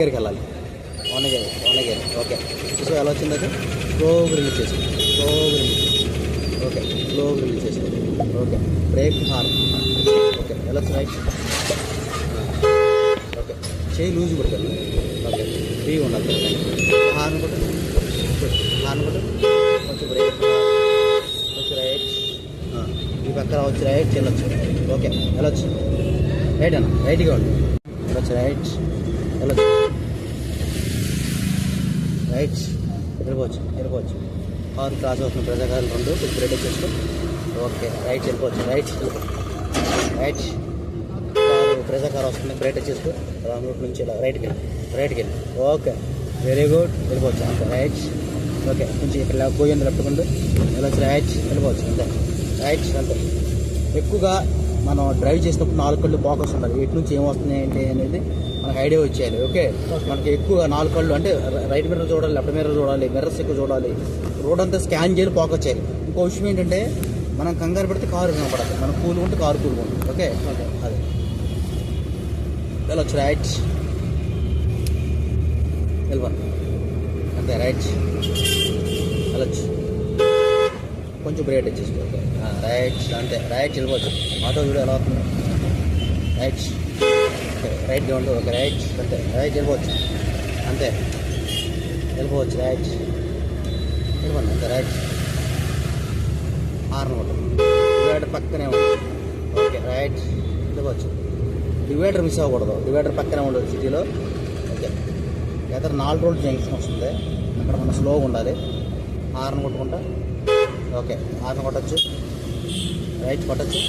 దగ్గరికి వెళ్ళాలి. One gear okay. So ఎలా వచ్చింది అది? స్లోగా రిలీజ్ చేసుకో స్లోగా రిలీజ్ ఓకే. స్లోగా రిలీజ్ చేసుకో ఓకే. Brake horn. ఓకే. ఎలా వచ్చి రైట్. ఓకే. చేయి లూజ్ పడుతుంది ఓకే. ఫ్రీ ఉండాలి. హార్న్ కూడా. హార్న్ కూడా. కొంచెం బ్రేక్ కొంచెం రైట్. ఈ పక్కన వచ్చి రైట్. వెళ్ళొచ్చు ఓకే. వెళ్ళొచ్చు రైట్ అన్న. రైట్గా ఉండు వెళ్ళొచ్చు రైట్. వెళ్ళొచ్చు. రైట్ వెళ్ళిపోవచ్చు వెళ్ళిపోవచ్చు. కారు క్రాస్ అవుతున్న ప్రజాకారులు రెండు ఇప్పుడు బ్రేక్ వచ్చేసుకో ఓకే రైట్ వెళ్ళిపోవచ్చు రైట్ రైట్ కారు ప్రజాకారు వస్తుంది బ్రేక్ వచ్చేసుకో రాంగ్ రూట్ నుంచి ఇలా రైట్కి వెళ్ళి రైట్కి వెళ్ళి. ఓకే వెరీ గుడ్ వెళ్ళిపోవచ్చు. అంతే రైట్ ఓకే కొంచెం ఇక్కడ పోయింది లెఫ్ట్కుంటూ వెళ్ళొచ్చు. రైట్ వెళ్ళిపోవచ్చు. అంతే. రైట్ అంతే. ఎక్కువగా మనం డ్రైవ్ చేసినప్పుడు నాలుగు కళ్ళు ఫోకస్ ఉండాలి. ఎటు నుంచి ఏం వస్తున్నాయి ఏంటి అనేది మనకు ఐడియా వచ్చేయాలి. ఓకే? మనకి ఎక్కువ నాలుగు కళ్ళు అంటే రైట్ మిర్రర్ చూడాలి లెఫ్ట్ మిర్రర్ చూడాలి మిర్రర్స్ ఎక్కువ చూడాలి. రోడ్ అంతా స్కాన్ చేయాలి ఫోకస్ చేయాలి. ఇంకో విషయం ఏంటంటే మనం కంగారు పెడితే కారు కనపడదు. మనం కూల్ ఉంటే కారు కూల్ ఉంటుంది. ఓకే? అదే. వెళ్ళొచ్చు రైట్ వెళ్ళిపోండి అంతే రైట్ వెళ్ళొచ్చు కొంచెం బ్రేక్ ఓకే రైట్ అంతే. రైట్ వెళ్ళిపోవచ్చు ఆటో చూడ ఎలా అవుతుంది. రైట్ ఓకే రైట్ గ్రౌండ్ ఒక రైట్ అంతే రైట్ వెళ్ళిపోవచ్చు అంతే. వెళ్ళిపోవచ్చు రైట్ వెళ్ళిపోండి అంతే రైట్ హార్న్ డివైడర్ పక్కనే ఉంది ఓకే రైట్ వెళ్ళిపోవచ్చు డివైడర్ మిస్ అవ్వకూడదు. డివైడర్ పక్కనే ఉండదు సిటీలో ఓకే. లేదా నాలుగు రోడ్లు జంక్షన్ వస్తుంది. అక్కడ మనం స్లోగా ఉండాలి. హార్న్ కొట్టుకుంటా. ఓకే హార్న్ కొట్టచ్చు. రైట్ కొట్టచ్చు.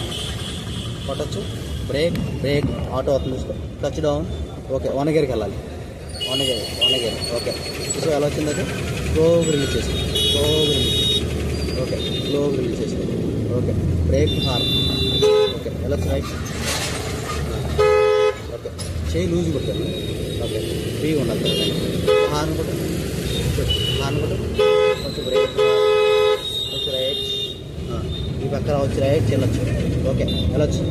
కొట్టచ్చు. బ్రేక్ బ్రేక్ ఆటో అవుతుంది చూసుకో. టచ్ డౌన్ ఓకే వనగిరికి వెళ్ళాలి. వనగిరి వనగిరి ఓకే సో ఎలా వచ్చింది అది? స్లోగా రిలీజ్ చేసి స్లోగా రిలీజ్ చేసి ఓకే స్లోగా రిలీజ్ చేసి ఓకే బ్రేక్ హార్న్ ఓకే ఎలా రైట్ ఓకే చేయి లూజ్ కొట్టాను ఓకే ఫ్రీగా ఉండాలి హార్న్ కూడా హార్న్ కూడా కొంచెం బ్రేక్ కొంచెం రైట్ ఈ పక్కన వచ్చి రైట్ చెల్లొచ్చు ఓకే వెళ్ళొచ్చు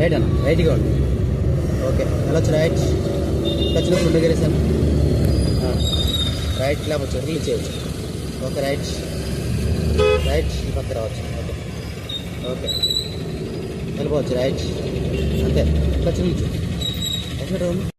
రైట్ అన్న? రైట్గా ఉండు ఓకే వెళ్ళొచ్చు రైట్ వచ్చినప్పుడు రెండు గేరేసాను రైట్ లేకపోతే రిలీజ్ చేయవచ్చు ఓకే రైట్ రైట్ ఈ పక్క రావచ్చు. ఓకే ఓకే వెళ్ళిపోవచ్చు. రైట్ అంతే. టచ్ ఎక్కడ